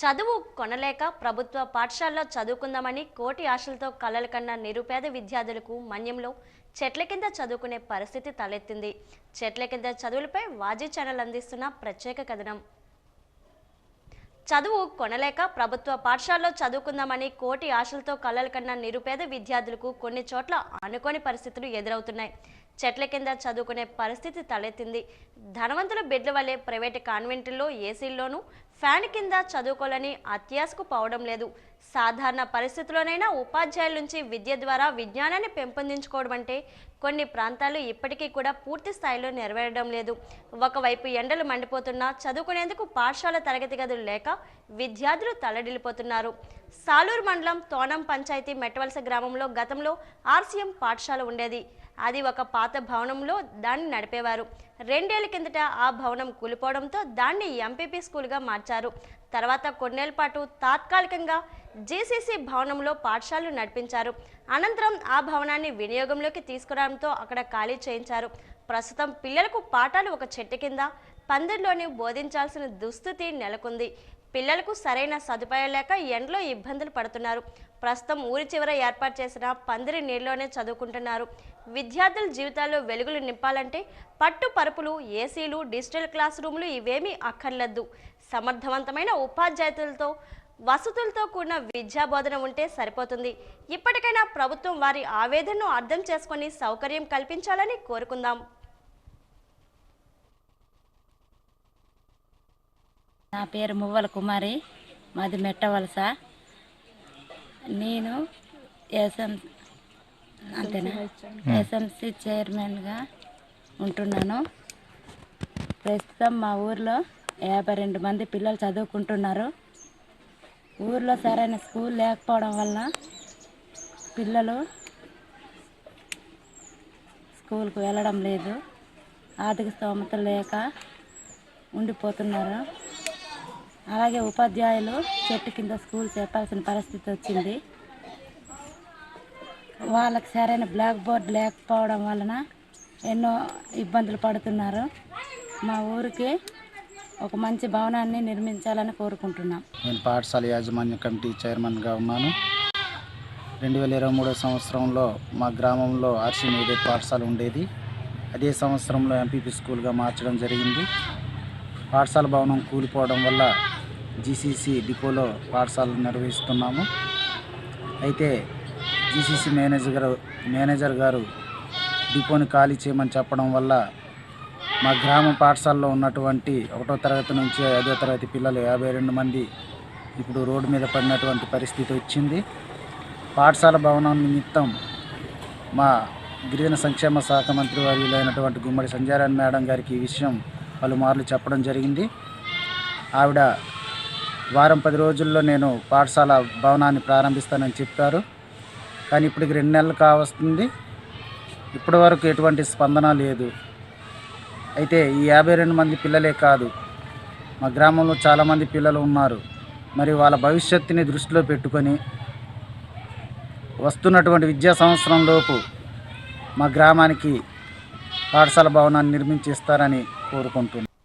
చదువు కొనలేక ప్రభుత్వ పాఠశాలలో చదువుకుందామని కోటి ఆశలతో కలలు కన్న నిరుపేద విద్యార్థులకు మన్యంలో చెట్ల కింద చదువుకునే పరిస్థితి తలెత్తింది. చెట్ల కింద చదువులపై వాజీ ఛానల్ అందిస్తున్న ప్రత్యేక కథనం. చదువు కొనలేక ప్రభుత్వ పాఠశాలలో చదువుకుందామని కోటి ఆశలతో కలలు కన్న నిరుపేద విద్యార్థులకు కొన్ని చోట్ల అనుకోని పరిస్థితులు ఎదురవుతున్నాయి. చెట్ల కింద చదువుకునే పరిస్థితి తలెత్తింది. ధనవంతుల బిడ్ల వల్లే ప్రైవేటు కాన్వెంట్లో ఏసీల్లోనూ ఫ్యాన్ కింద చదువుకోవాలని అత్యాశకు పోవడం లేదు. సాధారణ పరిస్థితుల్లోనైనా ఉపాధ్యాయుల నుంచి విద్య ద్వారా విజ్ఞానాన్ని పెంపొందించుకోవడం అంటే కొన్ని ప్రాంతాలు ఇప్పటికీ కూడా పూర్తి స్థాయిలో నెరవేరడం లేదు. ఒకవైపు ఎండలు మండిపోతున్నా చదువుకునేందుకు పాఠశాల తరగతి గదులు లేక విద్యార్థులు తలడిల్లిపోతున్నారు. సాలూరు మండలం తోనం పంచాయతీ మెట్టవలస గ్రామంలో గతంలో ఆర్సీఎం పాఠశాల ఉండేది. అది ఒక పాత భవనంలో దాన్ని నడిపేవారు. రెండేళ్ళ కిందట ఆ భవనం కూలిపోవడంతో దాన్ని ఎంపీపీ స్కూల్గా మార్చారు. తర్వాత కొన్నేళ్ళ పాటు తాత్కాలికంగా జీసీసీ భవనంలో పాఠశాలలు నడిపించారు. అనంతరం ఆ భవనాన్ని వినియోగంలోకి తీసుకురావడంతో అక్కడ ఖాళీ చేయించారు. ప్రస్తుతం పిల్లలకు పాఠాలు ఒక చెట్టు కింద పందిరిలోనే బోధించాల్సిన దుస్థితి నెలకొంది. పిల్లలకు సరైన సదుపాయం లేక ఎండలో ఇబ్బందులు పడుతున్నారు. ప్రస్తుతం ఊరి చివర ఏర్పాటు చేసిన పందిరి నీళ్ళలోనే చదువుకుంటున్నారు. విద్యార్థుల జీవితాల్లో వెలుగులు నింపాలంటే పట్టు పరుపులు ఏసీలు డిజిటల్ క్లాస్ రూములు ఇవేమీ అక్కర్లేదు సమర్థవంతమైన ఉపాధ్యాయులతో వసతులతో కూడిన విద్యా బోధన ఉంటే సరిపోతుంది. ఇప్పటికైనా ప్రభుత్వం వారి ఆవేదనను అర్థం చేసుకొని సౌకర్యం కల్పించాలని కోరుకుందాం. నా పేరు మువ్వల కుమారి. మాది మెట్టవలస నేను ఎస్ఎం అంతేనా? ఎస్ఎంసి చైర్మన్గా ఉంటున్నాను. ప్రస్తుతం మా ఊర్లో యాభై రెండు మంది పిల్లలు చదువుకుంటున్నారు. ఊర్లో సరైన స్కూల్ లేకపోవడం వల్ల పిల్లలు స్కూల్కి వెళ్ళడం లేదు. ఆర్థిక స్తోమత లేక ఉండిపోతున్నారు. అలాగే ఉపాధ్యాయులు చెట్టు కింద స్కూల్ చెప్పాల్సిన పరిస్థితి వచ్చింది. వాళ్ళకి సరైన బ్లాక్ బోర్డ్ లేకపోవడం వలన ఎన్నో ఇబ్బందులు పడుతున్నారు. మా ఊరికి ఒక మంచి భవనాన్ని నిర్మించాలని కోరుకుంటున్నాం. నేను పాఠశాల యాజమాన్య కమిటీ చైర్మన్గా ఉన్నాను. రెండు వేల ఇరవై మూడో సంవత్సరంలో మా గ్రామంలో ఆర్సీ మీడియట్ పాఠశాల ఉండేది. అదే సంవత్సరంలో ఎంపీపీ స్కూల్గా మార్చడం జరిగింది. పాఠశాల భవనం కూలిపోవడం వల్ల జీసీసీ డిపోలో పాఠశాలను నిర్వహిస్తున్నాము. అయితే జీసీసీ మేనేజర్ గారు మేనేజర్ గారు డిపోని ఖాళీ చేయమని చెప్పడం వల్ల మా గ్రామ పాఠశాలలో ఉన్నటువంటి ఒకటో తరగతి నుంచి ఐదో తరగతి పిల్లలు యాభై రెండు మంది ఇప్పుడు రోడ్డు మీద పడినటువంటి పరిస్థితి వచ్చింది. పాఠశాల భవనం నిమిత్తం మా గిరిజన సంక్షేమ శాఖ మంత్రి వర్యులైనటువంటి గుమ్మడి సంజారాయణ మేడం గారికి ఈ విషయం పలుమార్లు చెప్పడం జరిగింది. ఆవిడ వారం పది రోజుల్లో నేను పాఠశాల భవనాన్ని ప్రారంభిస్తానని చెప్పారు. కానీ ఇప్పటికి రెండు నెలలు కావస్తుంది. ఇప్పటి వరకు ఎటువంటి స్పందన లేదు. అయితే ఈ యాభై రెండు మంది పిల్లలే కాదు మా గ్రామంలో చాలామంది పిల్లలు ఉన్నారు. మరి వాళ్ళ భవిష్యత్తుని దృష్టిలో పెట్టుకొని వస్తున్నటువంటి విద్యా సంవత్సరంలోపు మా గ్రామానికి పాఠశాల భవనాన్ని నిర్మించి ఇస్తారని కోరుకుంటున్నాను.